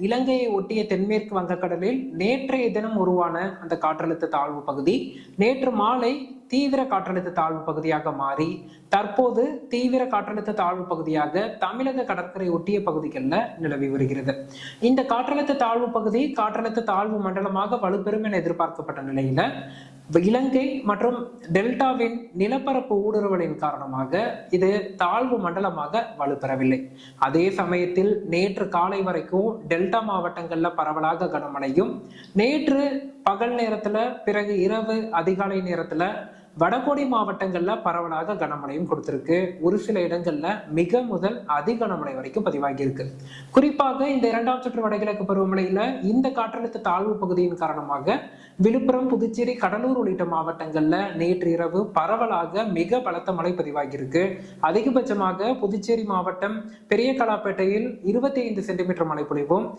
இலங்கையை ஒட்டிய தென்மேற்கு வங்கக்கடலில் நேற்றைய தினம் உருவான அந்த காற்றழுத்த தாழ்வு பகுதி நேற்று மாலை தீவிர காற்றழுத்த தாழ்வு பகுதியாக மாறி தற்போது தீவிர காற்றழுத்த தாழ்வு பகுதியாக தமிழக கடற்கரை ஒட்டிய பகுதிகளில் நிலவி வருகிறது. இந்த காற்றழுத்த தாழ்வு பகுதி காற்றழுத்த தாழ்வு மண்டலமாக வலுப்பெறும் என எதிர்பார்க்கப்பட்ட நிலையில இலங்கை மற்றும் டெல்டாவின் நிலப்பரப்பு ஊடுருவலின் காரணமாக இது தாழ்வு மண்டலமாக வலுப்பெறவில்லை. அதே சமயத்தில் நேற்று காலை வரைக்கும் டெல்டா மாவட்டங்கள்ல பரவலாக கனமழையும் நேற்று பகல் நேரத்துல பிறகு இரவு அதிகாலை நேரத்துல வடகோடி மாவட்டங்கள்ல பரவலாக கனமழையும் கொடுத்திருக்கு. ஒரு சில இடங்கள்ல மிக முதல் அதி கனமழை வரைக்கும் பதிவாகியிருக்கு. குறிப்பாக இந்த இரண்டாம் சுற்று வடகிழக்கு பருவமழையில இந்த காற்றழுத்த தாழ்வு பகுதியின் காரணமாக விழுப்புரம் புதுச்சேரி கடலூர் உள்ளிட்ட மாவட்டங்கள்ல நேற்று இரவு பரவலாக மிக பலத்த மழை பதிவாகியிருக்கு. அதிகபட்சமாக புதுச்சேரி மாவட்டம் பெரிய கலாப்பேட்டையில் இருபத்தி ஐந்து சென்டிமீட்டர் மழை பொழிவும்.